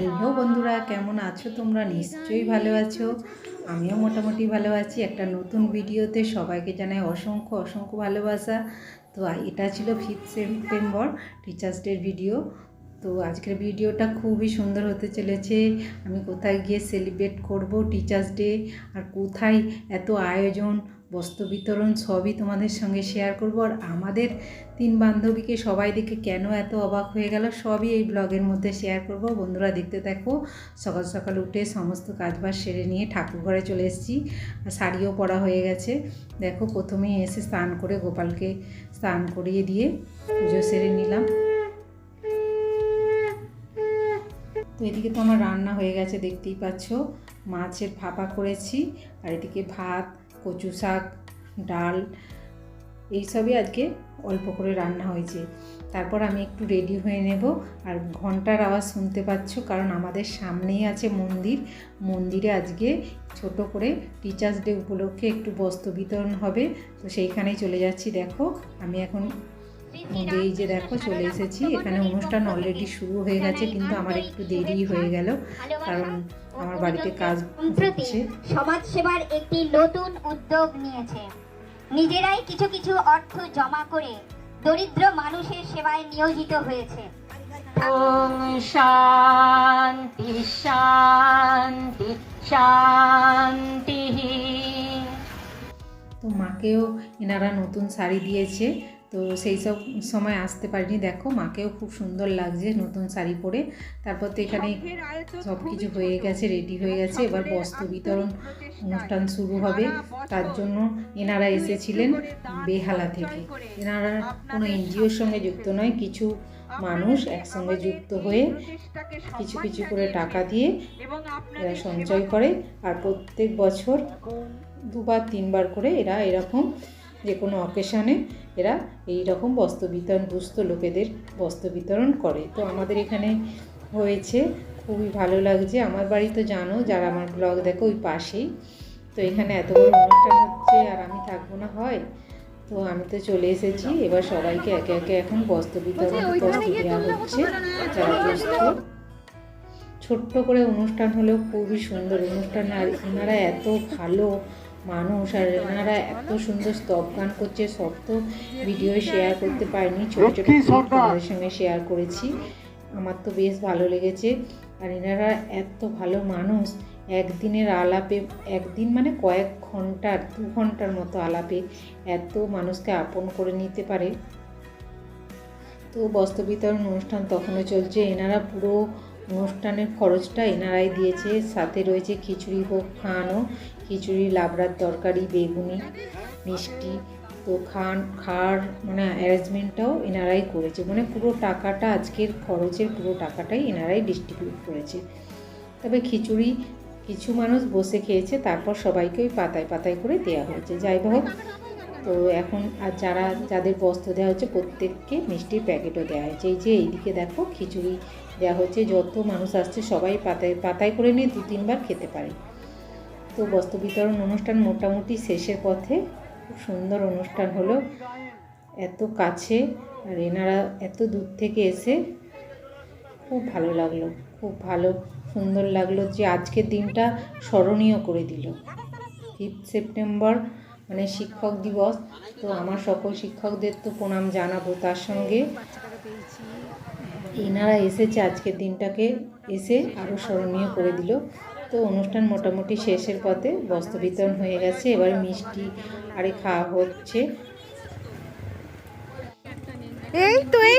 Hello বন্ধুরা, কেমন আছো তোমরা? নিশ্চয়ই ভালো আছো। আমিও মোটামুটি ভালো আছি। একটা নতুন ভিডিওতে সবাইকে জানাই অসংখ্য অসংখ্য ভালোবাসা। তো এটা ছিল ফিফথ সেপ্টেম্বর টিচার্স ডের ভিডিও তো আজকের ভিডিওটা খুবই সুন্দর হতে চলেছে। আমি কোথায় গিয়ে সেলিব্রেট করব টিচার্স ডে আর কোথায় এত আয়োজন? বস্ত্র বিতরণ সবই তোমাদের সঙ্গে শেয়ার করব। আর আমাদের তিন বান্ধবীকে সবাই দেখে কেন এত অবাক হয়ে গেল, সবই এই ব্লগের মধ্যে শেয়ার করব। বন্ধুরা দেখতে দেখো সকাল সকাল উঠে সমস্ত কাজবাজ সেরে নিয়ে ঠাকুর ঘরে চলে এসেছি, আর শাড়িও পরা হয়ে গেছে। দেখো, প্রথমেই এসে স্নান করে গোপালকে স্নান করিয়ে দিয়ে পুজো সেরে নিলাম। তো এদিকে তো আমার রান্না হয়ে গেছে, দেখতেই পাচ্ছ, মাছের ভাপা করেছি, আর এদিকে ভাত কচু শাক ডাল এইসবই আজকে অল্প করে রান্না হয়েছে। তারপর আমি একটু রেডি হয়ে নেব। আর ঘণ্টার আওয়াজ শুনতে পাচ্ছ কারণ আমাদের সামনেই আছে মন্দির। মন্দিরে আজকে ছোট করে টিচার্স ডে উপলক্ষে একটু বস্ত্র বিতরণ হবে। তো সেইখানেই চলে যাচ্ছি। দেখো আমি এখন এই যে দেখো চলে এসেছি। এখানে অনুষ্ঠান অলরেডি শুরু হয়ে গেছে কিন্তু আমার একটু দেরি হয়ে গেল। কারণ আমার বাড়িতে কাজ হচ্ছে। সমাজ সেবার একটি নতুন উদ্যোগ নিয়েছে। নিজেরাই কিছু কিছু অর্থ জমা করে দরিদ্র মানুষের সেবায় নিয়োজিত হয়েছে। ওম শান্তি শান্তি শান্তি। তো মাকেও এনারা নতুন শাড়ি দিয়েছে। তো সেই সব সময় আসতে পারিনি। দেখো মাকেও খুব সুন্দর লাগছে নতুন শাড়ি পরে। তারপর তো এখানে সব কিছু হয়ে গেছে রেডি হয়ে গেছে। এবার বস্ত্র বিতরণ অনুষ্ঠান শুরু হবে। তার জন্য এনারা এসেছিলেন বেহালা থেকে। এনারা কোনো এনজিওর সঙ্গে যুক্ত নয় কিছু মানুষ একসঙ্গে যুক্ত হয়ে কিছু কিছু করে টাকা দিয়ে এরা সঞ্চয় করে। আর প্রত্যেক বছর দুবার তিনবার করে এরা এরকম যে কোনো অকেশনে এরা এই রকম বস্ত্র বিতরণ দুস্থ লোকেদের বস্ত্র বিতরণ করে। তো আমাদের এখানে হয়েছে খুবই ভালো লাগছে। আমার বাড়ি তো জানো যারা আমার ব্লগ দেখো ওই পাশেই। তো এখানে এত বড় অনুষ্ঠান হচ্ছে আর আমি থাকব না হয়? তো আমি তো চলে এসেছি। এবার সবাইকে একে একে এখন বস্ত্র বিতরণ বস্ত্র দেওয়া হচ্ছে। যারা দুস্থ ছোট্ট করে অনুষ্ঠান হলেও খুবই সুন্দর অনুষ্ঠান। আর এনারা এত ভালো মানুষ আর এনারা এত সুন্দর স্তব গান করছে সব তো ভিডিও শেয়ার করতে পারিনি ছোটো ছোটো তোমাদের সঙ্গে শেয়ার করেছি। আমার তো বেশ ভালো লেগেছে। আর এনারা এত ভালো মানুষ একদিনের আলাপে একদিন মানে কয়েক ঘণ্টার দু ঘণ্টার মতো আলাপে এত মানুষকে আপন করে নিতে পারে। তো বস্ত্র বিতরণ অনুষ্ঠান তখনও চলছে এনারা পুরো অনুষ্ঠানের খরচটা এনারাই দিয়েছে, সাথে রয়েছে খিচুড়ি ভোগ খাওয়ানো খিচুড়ি, লাবড়ার তরকারি, বেগুনি, মিষ্টি। তো খান, খাওয়ার মানে অ্যারেঞ্জমেন্টটাও এনারাই করেছে। মানে পুরো টাকাটা, আজকের খরচের পুরো টাকাটাই এনারাই ডিস্ট্রিবিউট করেছে। তবে খিচুড়ি, কিছু মানুষ বসে খেয়েছে, তারপর সবাইকে ওই পাতায় পাতায় করে দেওয়া হয়েছে। যাই হোক তো এখন আর যারা, যাদের বস্ত্র দেওয়া হচ্ছে প্রত্যেককে মিষ্টির প্যাকেটও দেওয়া হয়েছে। এই যে এইদিকে দেখো খিচুড়ি দেওয়া হচ্ছে, যত মানুষ আসছে সবাই পাতায় পাতায় করে নিয়ে দু তিনবার খেতে পারে। তো বস্ত্র বিতরণ অনুষ্ঠান মোটামুটি শেষের পথে, খুব সুন্দর অনুষ্ঠান হলো। এত কাছে, আর এনারা এত দূর থেকে এসে খুব ভালো লাগল, খুব ভালো, সুন্দর লাগল যে আজকের দিনটা স্মরণীয় করে দিল। ফিফথ সেপ্টেম্বর মানে শিক্ষক দিবস। তো আমার সকল শিক্ষকদের তো প্রণাম জানাব তার সঙ্গে। এনারা এসেছে আজকের দিনটাকে এসে আরও স্মরণীয় করে দিল। তো অনুষ্ঠান মোটামুটি শেষের পথে বস্ত্র বিতরণ হয়ে গেছে। এবার মিষ্টি আরে খাওয়া হচ্ছে। এই তো এই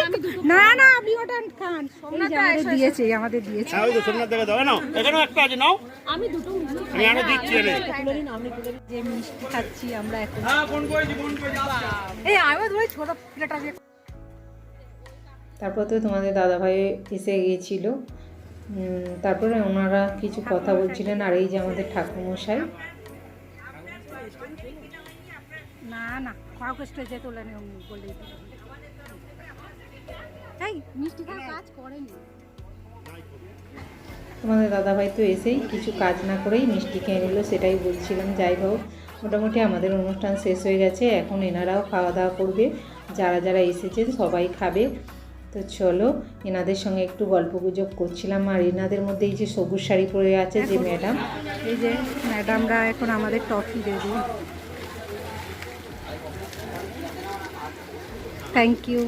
না না আপনি ওটা খান আমাদের দিয়েছে আমাদের দিয়েছে। ওই তো সোমনাথ দেখে দাও নাও এখানেও একটা আছে নাও। আমি আরও দিচ্ছি এনে যে মিষ্টি খাচ্ছি আমরা এখন। হ্যাঁ ফোন করেছি ফোন করেছি। এই আমি ধরে ছোট প্লেট আছে তারপর তো তোমাদের দাদাভাই এসে গিয়েছিল। তারপরে ওনারা কিছু কথা বলছিলেন আর এই যে আমাদের ঠাকুরমশাই। না না কাউকে স্টেজে তোলে নি মিষ্টি কাজ করেনি। তোমাদের দাদাভাই তো এসেই কিছু কাজ না করেই মিষ্টি খেয়ে নিল সেটাই বলছিলাম যাই হোক। মোটামুটি আমাদের অনুষ্ঠান শেষ হয়ে গেছে এখন এনারাও খাওয়া দাওয়া করবে যারা যারা এসেছেন সবাই খাবে। তো চলো এনাদের সঙ্গে একটু গল্প গুজব করছিলাম আর এনাদের মধ্যে এই যে সবুজ শাড়ি পরে আছে যে ম্যাডাম। এই যে ম্যাডামরা এখন আমাদের টফি দেবে। থ্যাংক ইউ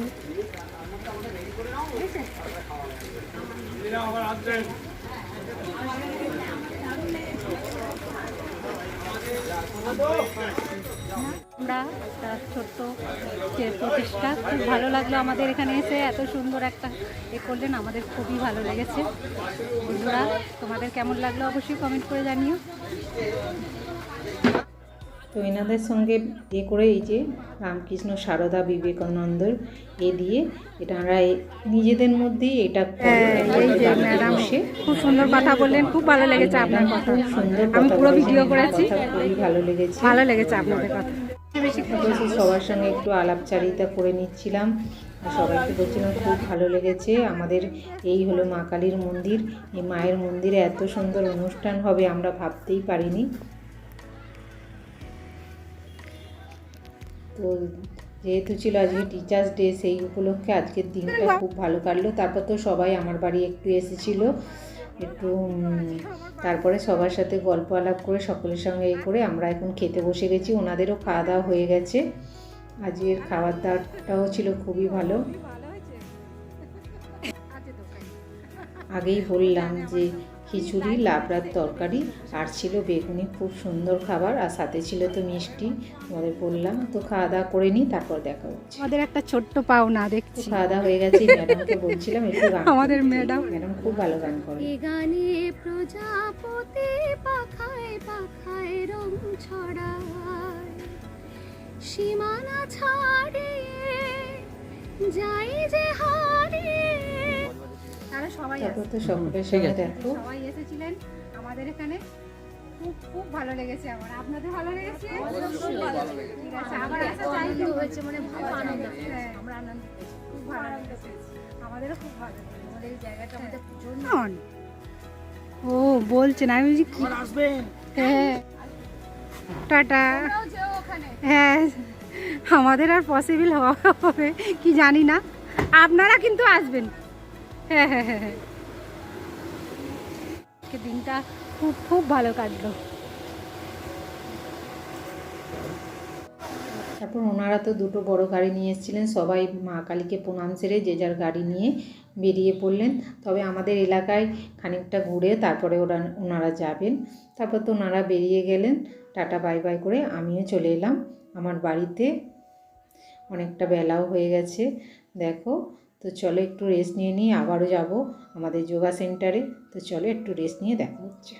আমরা একটা ছোট্ট যে প্রচেষ্টা খুব ভালো লাগল আমাদের এখানে এসে, এত সুন্দর একটা এ করলেন, আমাদের খুবই ভালো লেগেছে। বন্ধুরা, তোমাদের কেমন লাগল অবশ্যই কমেন্ট করে জানিও। তো এনাদের সঙ্গে এ করে এই যে রামকৃষ্ণ সারদা বিবেকানন্দর এ দিয়ে এটা আমরা নিজেদের মধ্যেই এটা। হ্যাঁ, বসে খুব সুন্দর কথা বললেন খুব ভালো লেগেছে আপনার কথা। সুন্দর আমি পুরো ভিডিও করেছি। খুবই ভালো লেগেছে। ভালো লেগেছে আপনাদের কথা। সবার সঙ্গে একটু আলাপচারিতা করে নিচ্ছিলাম। সবাইকে বলছিলাম খুব ভালো লেগেছে। আমাদের এই হলো মা কালীর মন্দির। এই মায়ের মন্দিরে এত সুন্দর অনুষ্ঠান হবে আমরা ভাবতেই পারিনি। তো যেহেতু ছিল আজকে টিচার্স ডে সেই উপলক্ষে আজকের দিনটা খুব ভালো কাটলো। তারপর তো সবাই আমার বাড়ি একটু এসেছিল। একটু তারপরে সবার সাথে গল্প আলাপ করে সকলের সঙ্গে এ করে আমরা এখন খেতে বসে গেছি। ওনাদেরও খাওয়া দাওয়া হয়ে গেছে। আজকের খাবার দাওয়াটাও ছিল খুবই ভালো। আগেই বললাম যে খিচুড়ি লাবড়ার তরকারি আর ছিল বেগুনি। খুব সুন্দর খাবার আর সাথে ছিল তো মিষ্টি। তোমাদের বললাম তো খাওয়া দাওয়া করে নিই তারপর দেখা হচ্ছে। আমাদের একটা ছোট্ট পাওনা দেখছি। খাওয়া দাওয়া হয়ে গেছে ম্যাডামকে বলছিলাম একটু গান আমাদের ম্যাডাম। ম্যাডাম খুব ভালো গান করে। গানে প্রজাপতি পাখায় পাখায় রং ছড়ায়। সীমানা ছাড়িয়ে যাই যে হারিয়ে তারা সবাই সবাই এসেছিলেন। আমাদের এখানে খুব খুব ভালো লেগেছে আমার। আপনাদের ভালো লেগেছে? ঠিক আছে আবার আসা চাই। হয়েছে মানে ভালো আনন্দ হ্যাঁ আমরা আনন্দ খুব ভালো লেগেছে। আমাদেরও খুব ভালো আমাদের এই জায়গাটা আমাদের প্রচণ্ড ও বলছেন আমি বলছি কি? হ্যাঁ। টাটা। হ্যাঁ আমাদের আর পসিবল হবে কি জানি না। আপনারা কিন্তু আসবেন। হ্যাঁ হ্যাঁ হ্যাঁ হ্যাঁ আজকে দিনটা খুব খুব ভালো কাটলো। তারপর ওনারা তো দুটো বড় গাড়ি নিয়ে এসেছিলেন। সবাই মা কালীকে প্রণাম সেরে যে যার গাড়ি নিয়ে বেরিয়ে পড়লেন। তবে আমাদের এলাকায় খানিকটা ঘুরে তারপরে ওরা, ওনারা যাবেন। তারপর তো ওনারা বেরিয়ে গেলেন। টাটা, বাই বাই করে আমিও চলে এলাম। আমার বাড়িতে অনেকটা বেলাও হয়ে গেছে। দেখো তো চলো একটু রেস্ট নিয়ে নিয়ে আবারও যাব আমাদের যোগা সেন্টারে তো চলো একটু রেস্ট নিয়ে দেখা হচ্ছে।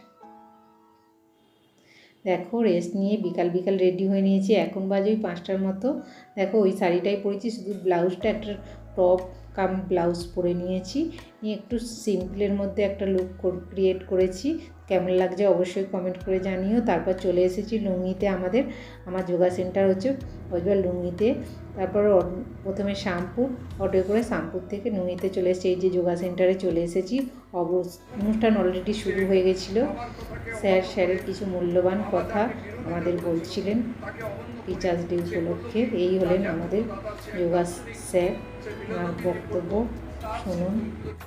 দেখো রেস্ট নিয়ে বিকাল বিকাল রেডি হয়ে নিয়েছি, এখন বাজে ওই পাঁচটার মতো। দেখো ওই শাড়িটাই পরেছি, শুধু ব্লাউজটা একটা টপ কাম ব্লাউজ পরে নিয়েছি। নিয়ে একটু সিম্পলের মধ্যে একটা লুক ক্রিয়েট করেছি। কেমন লাগছে অবশ্যই কমেন্ট করে জানিও। তারপর চলে এসেছি লুঙ্গিতে আমাদের, আমার যোগা সেন্টার হচ্ছে ওইবার লুঙ্গিতে। তারপর প্রথমে শ্যাম্পুর অটো করে শ্যাম্পুর থেকে লুঙ্গিতে চলে এসেছি। এই যে যোগা সেন্টারে চলে এসেছি। অনুষ্ঠান অলরেডি শুরু হয়ে গেছিল। স্যার, স্যারের কিছু মূল্যবান কথা আমাদের বলছিলেন টিচার্স ডে উপলক্ষে। এই হলেন আমাদের যোগা স্যার বক্তব্য। শুনুন।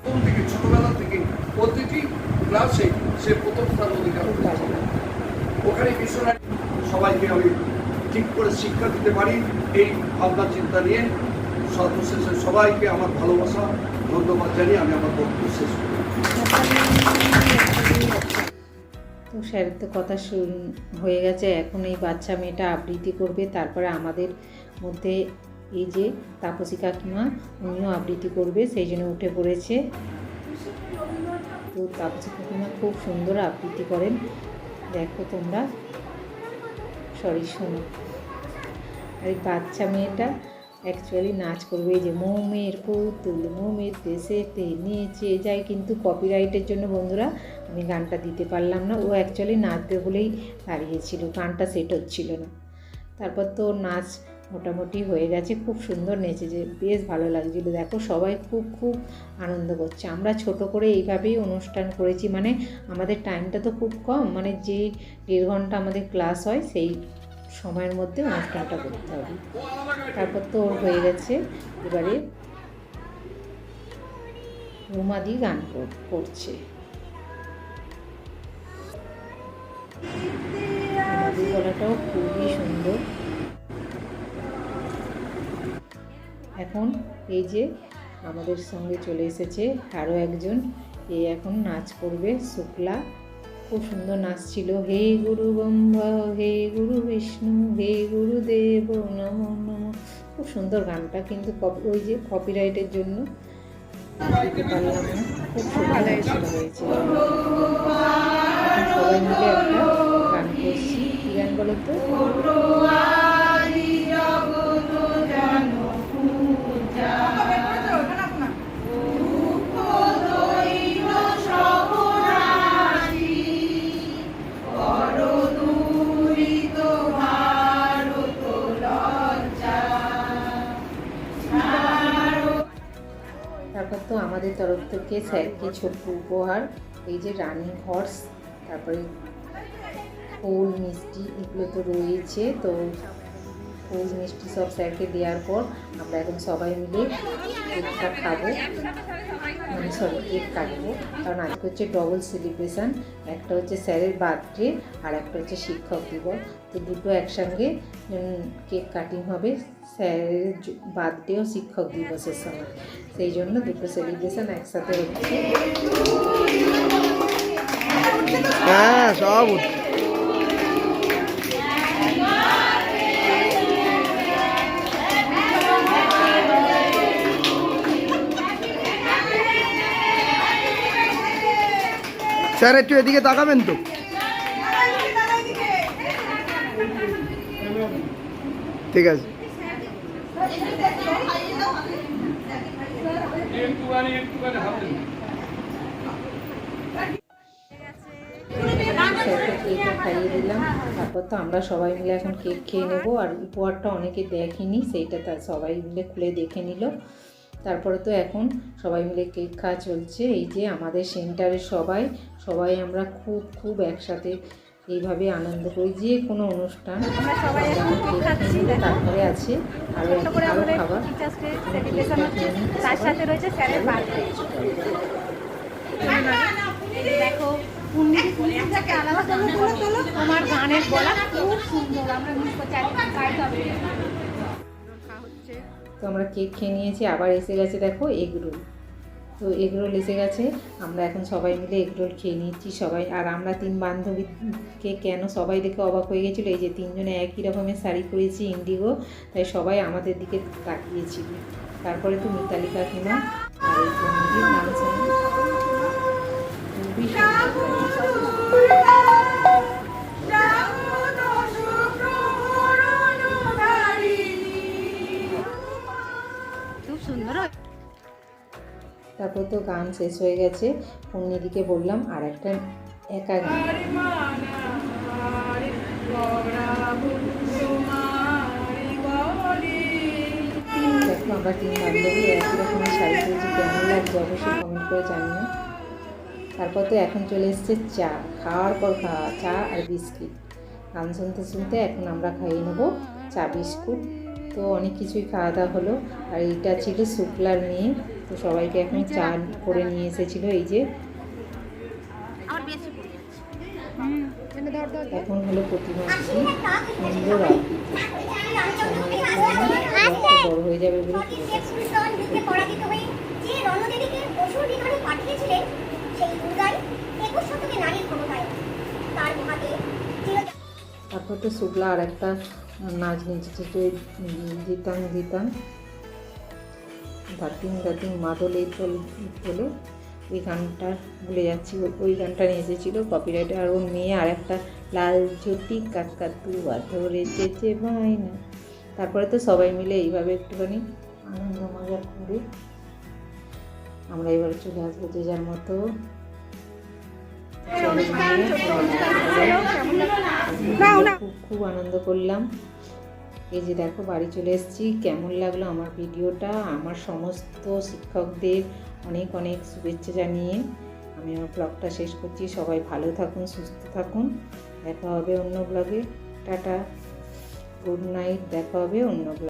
প্রথম থেকে ছোটবেলা থেকে প্রতিটি ক্লাসে সে প্রথম স্থান অধিকার ওখানে মিশনারি সবাইকে আমি ঠিক করে শিক্ষা দিতে পারি। এই ভাবনা চিন্তা নিয়ে সর্বশেষে সবাইকে আমার ভালোবাসা ধন্যবাদ জানিয়ে আমি আমার বক্তব্য শেষ করি। তো স্যারের তো কথা শুন হয়ে গেছে। এখন এই বাচ্চা মেয়েটা আবৃত্তি করবে। তারপরে আমাদের মধ্যে এই যে তাপসী কাকিমা, উনিও আবৃত্তি করবে, সেই জন্য উঠে পড়েছে। তো তাপসী কাকিমা খুব সুন্দর আবৃত্তি করেন। দেখো তোমরা। সরি শোনো। আর এই বাচ্চা মেয়েটা অ্যাকচুয়ালি নাচ করবে এই যে মোমের পুতুল, মোমের দেশেতে নেচে যায়। কিন্তু কপিরাইটের জন্য বন্ধুরা, আমি গানটা দিতে পারলাম না। ও অ্যাকচুয়ালি নাচবে বলেই দাঁড়িয়েছিল গানটা সেট হচ্ছিল না। তারপর তো নাচ মোটামুটি হয়ে গেছে। খুব সুন্দর নেচেছে বেশ ভালো লাগছিল। দেখো সবাই খুব খুব আনন্দ করছে। আমরা ছোট করে এইভাবেই অনুষ্ঠান করেছি। মানে আমাদের টাইমটা তো খুব কম। মানে যে দেড় ঘণ্টা আমাদের ক্লাস হয়, সেই সময়ের মধ্যে অনুষ্ঠানটা করতে হবে। তারপর তো ওর হয়ে গেছে এবারে রুমাদি গান করছে। গলাটাও খুবই সুন্দর। এখন এই যে আমাদের সঙ্গে চলে এসেছে আরও একজন। এ এখন নাচ করবে শুক্লা। খুব সুন্দর নাচ ছিল। হে গুরু ব্রহ্মা, হে গুরু বিষ্ণু, হে গুরুদেব নম নম। খুব সুন্দর গানটা কিন্তু ওই যে কপিরাইটের জন্য। পারলাম না খুব নাচটা হয়েছে। সবাই মিলে একটা গান করছি। কী গান বলো তো? থেকে স্যারকে ছোট্ট উপহার, এই যে রানিং হর্স তারপরে ফুল মিষ্টি, এগুলো তো রয়েছে, তো ফুল মিষ্টি সব স্যারকে দেওয়ার পর আমরা এখন সবাই মিলে কেকটা খাব। মানে সরি কেক কাটবো। কারণ আজকে হচ্ছে ডবল সেলিব্রেশন একটা হচ্ছে স্যারের বার্থডে আর একটা হচ্ছে শিক্ষক দিবস। তো দুটো একসঙ্গে কেক কাটিং হবে স্যারের বার্থডে ও শিক্ষক দিবসের সময়। সেই জন্য দুটো সেলিব্রেশন একসাথে হচ্ছে। হ্যাঁ সব স্যার, একটু এদিকে তাকাবেন তো। ঠিক আছে। কেকও খাইয়ে দিলাম তারপর তো আমরা সবাই মিলে এখন কেক খেয়ে নেব, আর উপহারটা অনেকে দেখেনি, সেইটা তার সবাই মিলে খুলে দেখে নিল। তারপরে তো এখন সবাই মিলে কেক খাওয়া চলছে। এই যে আমাদের সেন্টারের সবাই সবাই আমরা খুব খুব একসাথে এইভাবে আনন্দ করি যে কোনো অনুষ্ঠান। আমরা সবাই এখন কেক কেক খাচ্ছি খেয়ে তারপরে আছে আরও করে আরও আমাদের খাবার। হচ্ছে। তার সাথে রয়েছে স্যারের দেখো গানের গলা খুব সুন্দর। আমরা মিস করছি আর গাইতে হবে তো আমরা কেক খেয়ে নিয়েছি, আবার এসে গেছে দেখো এগরোল। তো এগরোল এসে গেছে, আমরা এখন সবাই মিলে এগরোল খেয়ে নিচ্ছি সবাই। আর আমরা তিন বান্ধবীকে কেন সবাই দেখে অবাক হয়ে গেছিল, এই যে তিনজনে একই রকমের শাড়ি পরেছি ইন্ডিগো, তাই সবাই আমাদের দিকে তাকিয়েছিল। তারপরে তো মিতালি কাকিমা আর এই শুনে খুবই তারপর তো গান শেষ হয়ে গেছে। পূর্ণিদিকে বললাম আর একটা একা গান দেখো আমরা তিন বান্ধবী, একই রকমের শাড়ি পরেছি, কেমন লাগছে অবশ্যই কমেন্ট করে জানিও। তারপর তো এখন চলে এসছে চা, খাওয়ার পর খাওয়া চা আর বিস্কিট। গান শুনতে শুনতে এখন আমরা খাইয়ে নেব চা, বিস্কুট। তো অনেক কিছুই খাওয়া দাওয়া হলো, আর এটা ছিল শুক্লার মেয়ে। তো সবাইকে এখন চা করে নিয়ে এসেছিল এই যে। এখন হলো প্রতিমাসী সুন্দর বড় হয়ে যাবে বলে হয়ে তারপর তো শুক্লা আর একটা নাচ নেচেছে যে জিতাং দাতিং দাতিং মাদলে চল বলে ওই গানটা ভুলে যাচ্ছি ওই- গানটা নিয়ে এসেছিল কপিরাইট আর ওর মেয়ে আর একটা লাল ঝুটি কাকা তুয়া ধরে চেচে ভাই না তারপরে তো সবাই মিলে এইভাবে একটুখানি আনন্দ মজা করে আমরা এবারে চলে আসব যে যার মতো। খুব খুব আনন্দ করলাম। এই যে দেখো, বাড়ি চলে এসেছি। কেমন লাগল আমার ভিডিওটা? আমার সমস্ত শিক্ষকদের অনেক অনেক শুভেচ্ছা জানিয়ে আমি আমার ব্লগটা শেষ করছি। সবাই ভালো থাকুন, সুস্থ থাকুন। দেখা হবে অন্য ব্লগে। টাটা। Good night. দেখা হবে অন্য ব্লগে।